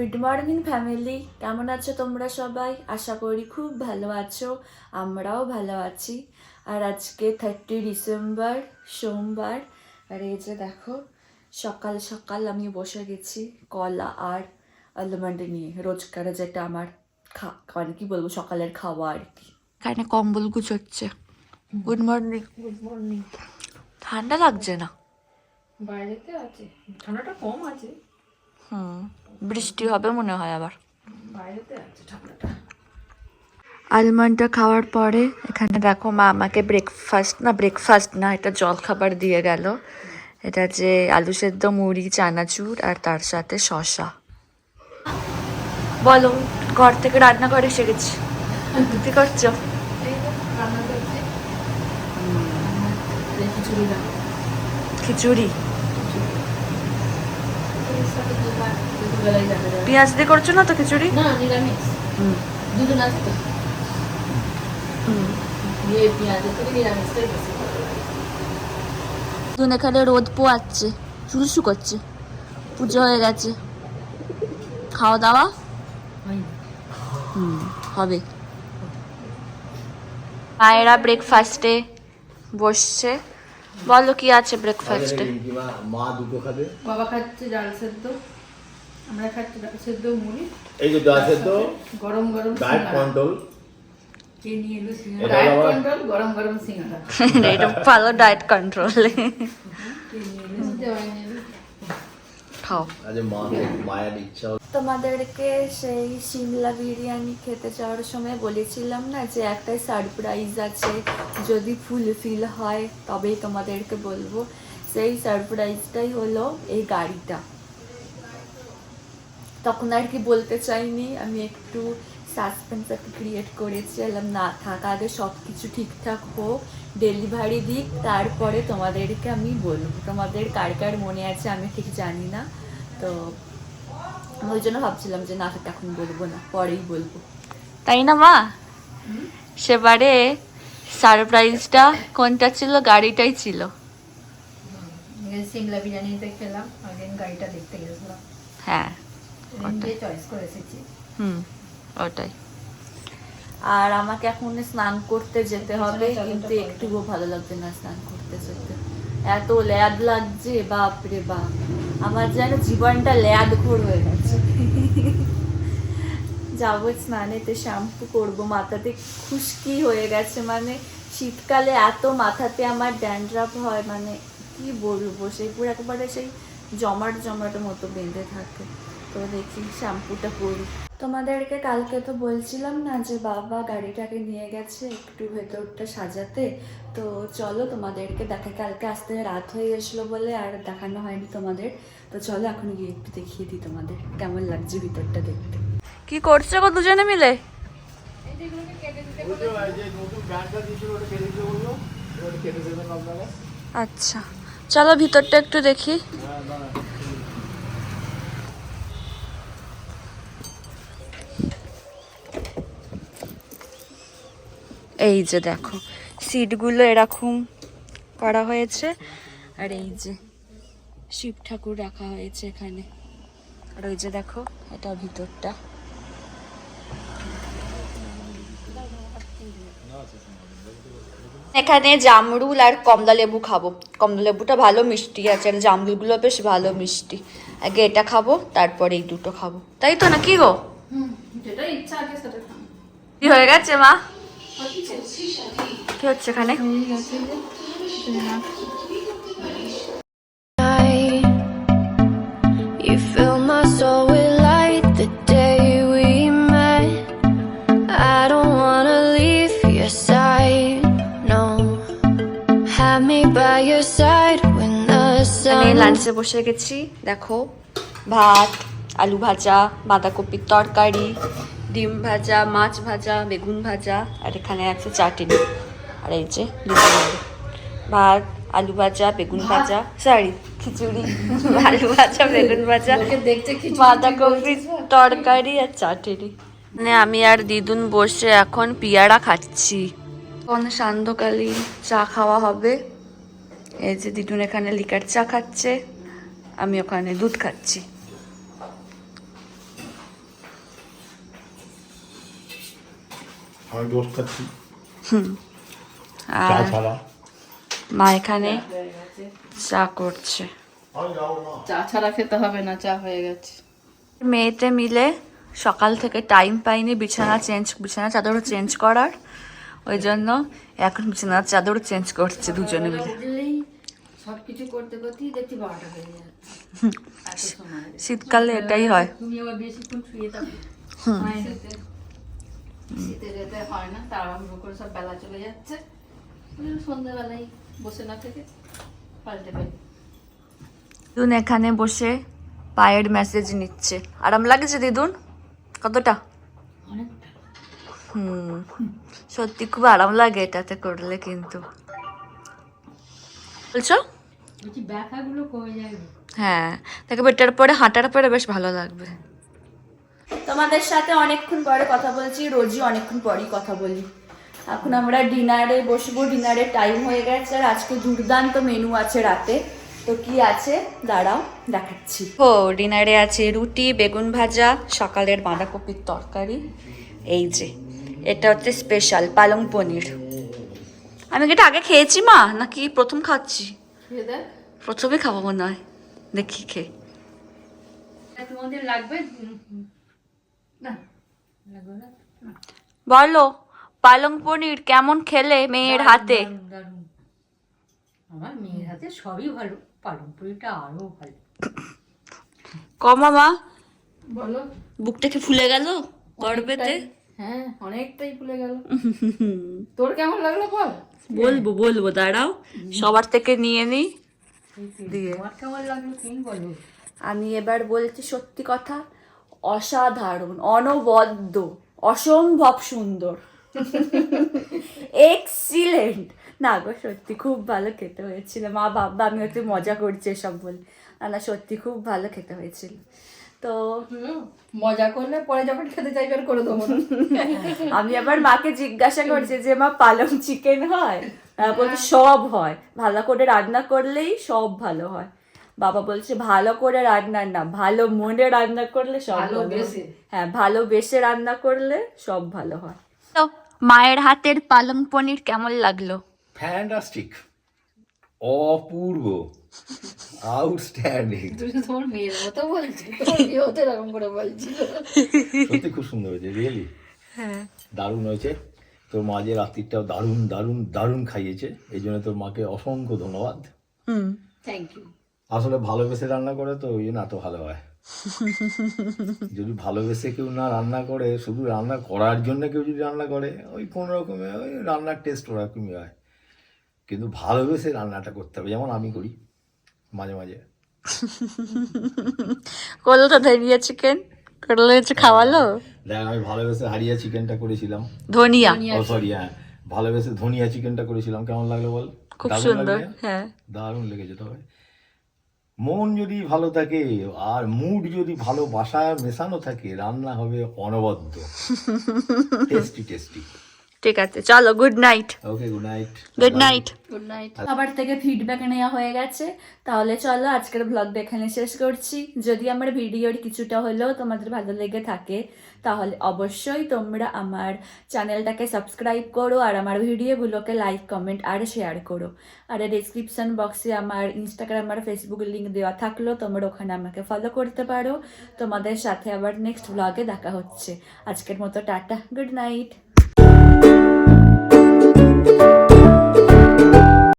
Good morning family কেমন আছো তোমরা সবাই? আশা করি খুব ভালো আছো আমরাও ভালো আছি। আর আজকে থার্টি ডিসেম্বর সোমবার। আর এই যে দেখো সকাল সকাল আমি বসে গেছি কলা আর আলমন্ড নিয়ে। রোজকার যেটা আমার খা মানে কি বলব সকালের খাওয়া আর কি। এখানে কম্বল গুছোচ্ছে। গুড মর্নিং গুড মর্নিং ঠান্ডা লাগছে না? বাইরেতে আছে। ঠান্ডাটা কম আছে। হুম। বৃষ্টি হবে মনে হয় আবার। বাইরেতে আলমন্ডটা খাওয়ার পরে এখানে দেখো মা আমাকে ব্রেকফাস্ট না ব্রেকফাস্ট না এটা জল খাবার দিয়ে গেল। এটা যে আলু সেদ্ধ মুড়ি চানাচুর আর তার সাথে শশা বলো ঘর থেকে রান্না করে এসে গেছি। কি করছ? খিচুড়ি দাও খিচুড়ি খিচুড়ির সাথে দুবার দুপুরবেলায় যাবে যাবে। পেঁয়াজ দিয়ে করছ না তো খিচুড়ি? না নিরামিষ। হুম। দুজন আছে তো হুম। দিয়ে পেঁয়াজের থেকে নিরামিষটাই বেশি ভালো লাগে দুন এখানে রোদ পোয়াচ্ছে চুল শুকোচ্ছে পুজো হয়ে গেছে। খাওয়া দাওয়া? হুম হবে। মায়েরা ব্রেকফাস্টে বসছে। বলো কি আছে ব্রেকফাস্টে মা দুটো খাবে। বাবা খাচ্ছে ডাল সেদ্ধ আমরা খাচ্ছি ডাল সেদ্ধ মুড়ি। এই যে ডাল সেদ্ধ গরম গরম ডায়েট ডায়েট কন্ট্রোল গরম গরম সিঙ্গারা। এটা ভালো ডায়েট কন্ট্রোলে কে নিয়ে এলো দেওয়াই নিয়ে এলো খাও। আজ মা মায়ের ইচ্ছা হলো তোমাদেরকে সেই সিমলা বিরিয়ানি খেতে যাওয়ার সময় বলেছিলাম না যে একটা সারপ্রাইজ আছে যদি ফুলফিল হয় তবেই তোমাদেরকে বলব। সেই সারপ্রাইজটাই হলো এই গাড়িটা। তখন আর কি বলতে চাইনি আমি একটু সাসপেন্স কি ক্রিয়েট করেছি এলাম না থাক আগে সব কিছু ঠিকঠাক হোক ডেলিভারি দিক তারপরে তোমাদেরকে আমি বলব। তোমাদের কার কার মনে আছে আমি ঠিক জানি না। তো আমি ওই জন্য ভাবছিলাম যে না থাক এখন বলব না পরেই বলব। তাই না মা? সেবারে সারপ্রাইজটা কোনটা ছিল? গাড়িটাই ছিল। সিমলা বিরিয়ানিতে খেলাম আগে গাড়িটা দেখতে গেছিলাম। হ্যাঁ চয়েস করে এসেছি। হুম ওটাই। আর আমাকে এখন স্নান করতে যেতে হবে কিন্তু একটুও ভালো লাগছে না স্নান করতে যেতে। এত ল্যাদ লাগছে বাপ রে বাপ। আমার যেন জীবনটা ল্যাদ ঘোর হয়ে গেছে। যাব স্নানেতে, শ্যাম্পু করব, মাথাতে খুশকি হয়ে গেছে মানে শীতকালে এত মাথাতে আমার ড্যান্ড্রাফ হয় মানে কি বলব? সেই পুরো একবারে সেই জমাট জমাট মতো বেঁধে থাকে। তো দেখি শ্যাম্পুটা করি তোমাদেরকে কালকে তো বলছিলাম না যে বাবা গাড়িটাকে নিয়ে গেছে একটু ভেতরটা সাজাতে। তো চলো তোমাদেরকে দেখা কালকে আসতে রাত হয়ে গেছিল বলে আর দেখানো হয়নি তোমাদের। তো চলো এখন গিয়ে একটু দেখিয়ে দিই তোমাদের কেমন লাগছে ভিতরটা দেখতে। কি করছ গো দুজনে মিলে? আচ্ছা চলো ভিতরটা একটু দেখি। এই যে দেখো সিটগুলো এরকম করা হয়েছে আর এই যে শিব ঠাকুর রাখা হয়েছে এখানে। আর ওই যে দেখো এটা ভিতরটা। এখানে জামরুল আর কমলা লেবু খাব। কমলা লেবুটা ভালো মিষ্টি আছে আর জামরুলগুলো বেশ ভালো মিষ্টি। আগে এটা খাব তারপরে এই দুটো খাব। তাই তো না কি গো কি হয়ে গেছে মা? কি হচ্ছে এখানে লাঞ্চে বসে গেছি দেখো ভাত আলু ভাজা বাঁধাকপির তরকারি ডিম ভাজা মাছ ভাজা বেগুন ভাজা আর এখানে আছে চাটনি। আর এই যে। ভাত আলু ভাজা বেগুন ভাজা সরি খিচুড়ি আলু ভাজা বেগুন ভাজা লোকে দেখছে বাঁধাকপির তরকারি আর চাটনি। মানে আমি আর দিদুন বসে এখন পিয়ারা খাচ্ছি। এখন সান্ধ্যকালীন চা খাওয়া হবে। এই যে দিদুন এখানে লিকার চা খাচ্ছে। আমি ওখানে দুধ খাচ্ছি। আমি দোষ খাচ্ছি আর ছাড়া। মা এখানে চা করছে। চা ছাড়া খেতে হবে না চা হয়ে গেছে। মেয়েতে মিলে সকাল থেকে টাইম পাইনি বিছানা চেঞ্জ বিছানা চাদর চেঞ্জ করার। ওই জন্য এখন বিছানার চাদর চেঞ্জ করছে দুজনে মিলে। উঠলেই করতে করতেই দেখছি বারোটা হয়ে যায় শীতকালে এটাই হয়। তুমি আবার বেশিক্ষণ শুয়ে থাকো। শীতে শীতে যেতে হয় না তাড়াহুড়ো করে সব বেলা চলে যাচ্ছে। জন্য সন্ধ্যাবেলায় বসে না থেকে পাল্টে পাই দিদুন এখানে বসে পায়ের মেসেজ নিচ্ছে। আরাম লাগছে দিদুন? কতটা? হুম সত্যি খুব আরাম লাগে এটাতে করলে কিন্তু। বলছো? ব্যথাগুলো কমে যাবে। হ্যাঁ দেখবে এটার পরে হাঁটার পরে বেশ ভালো লাগবে। তোমাদের সাথে অনেকক্ষণ পরে কথা বলছি রোজই অনেকক্ষণ পরই কথা বলি। এখন আমরা ডিনারে বসবো ডিনারের টাইম হয়ে গেছে আর আজকে দুর্দান্ত মেনু আছে রাতে। তো কি আছে? দাঁড়াও দেখাচ্ছি। ও ডিনারে আছে রুটি বেগুন ভাজা সকালের বাঁধাকপির তরকারি। এই যে এটা হচ্ছে স্পেশাল পালং পনির। আমি কি এটা আগে খেয়েছি মা? নাকি প্রথম খাচ্ছি? খেয়ে প্রথমে খাব মনে হয়। দেখি খেয়ে। তোমাদের লাগবে উম, হুম। না লাগবে না না। বলো পালং পনির কেমন খেলে মেয়ের হাতে। আমার মেয়ের হাতে সবই ভালো পালং পুরিটা আরও ভালো। কমা মা বলো। বুকটা কি ফুলে গেল গর্বেতে? হ্যাঁ অনেকটাই ভুলে গেল। তোর কেমন লাগল বল? বলব বলব দাঁড়াও। সবার থেকে নিয়ে নিই দিয়ে। কেমন লাগল তুমি বলো। আমি এবার বলছি সত্যি কথা অসাধারণ অনবদ্য অসম্ভব সুন্দর। এক্সিলেন্ট না গো সত্যি খুব ভালো খেতে হয়েছিল। মা বাবা আমি হয়তো মজা করছি এসব বলে। না না সত্যি খুব ভালো খেতে হয়েছিল। তো মজা করলে পরে যখন খেতে চাইবে আর করে দেবো আমি আবার মাকে জিজ্ঞাসা করছি যে মা পালং চিকেন হয়? আহ, বলছে সব হয়। ভালো করে রান্না করলেই সব ভালো হয়। বাবা বলছে ভালো করে রান্না না ভালো মনে রান্না করলে সব ভালো হয়। ভালোবেসে। হ্যাঁ ভালোবেসে রান্না করলে সব ভালো হয়। তো মায়ের হাতের পালং পনির কেমন লাগল? ফ্যান্টাস্টিক অপূর্ব। আউটস্ট্যান্ডিং তুমি তোমার মেয়ের মতো বলছি। তোমার মেয়ে এরকম করে বলছিল। সত্যি খুব সুন্দর হয়েছে রিয়েলি হ্যাঁ। দারুণ হয়েছে। তোর মা যে রাত্রিটাও দারুণ দারুণ দারুণ খাইয়েছে। এই জন্য তোর মাকে অসংখ্য ধন্যবাদ। হুম। থ্যাংক ইউ আসলে ভালোবেসে রান্না করে তো ওই জন্য এত ভালো হয়। যদি ভালোবেসে কেউ না রান্না করে শুধু রান্না করার জন্য কেউ যদি রান্না করে ওই কোনো রকমে ওই রান্নার টেস্ট ওরকমই হয়। কিন্তু ভালোবেসে রান্নাটা করতে হবে যেমন আমি করি মাঝে মাঝে। করল তো ধনিয়া চিকেন করল হচ্ছে খাওয়ালো? দেখ আমি ভালোবেসে হারিয়া চিকেনটা করেছিলাম। ধনিয়া। ও সরি হ্যাঁ ভালোবেসে ধনিয়া চিকেনটা করেছিলাম কেমন লাগল বল? খুব সুন্দর? হ্যাঁ। দারুণ লেগেছে তবে। মন যদি ভালো থাকে আর মুড যদি ভালো বাসায় মেশানো থাকে রান্না হবে অনবদ্য। টেস্টি টেস্টি ঠিক আছে চলো good night okay good night good night good night সবার থেকে ফিডব্যাক নেওয়া হয়ে গেছে তাহলে চলো আজকের ব্লগটা এখানে শেষ করছি। যদি আমার ভিডিওর কিছুটা হলেও তোমাদের ভালো লেগে থাকে তাহলে অবশ্যই তোমরা আমার চ্যানেলটাকে সাবস্ক্রাইব করো আর আমার ভিডিওগুলোকে লাইক কমেন্ট আর শেয়ার করো। আর ডিসক্রিপশন বক্সে আমার ইনস্টাগ্রাম আর ফেসবুক লিঙ্ক দেওয়া থাকল তোমরা ওখানে আমাকে ফলো করতে পারো। তোমাদের সাথে আবার নেক্সট ব্লগে দেখা হচ্ছে। আজকের মতো tata good night thank you.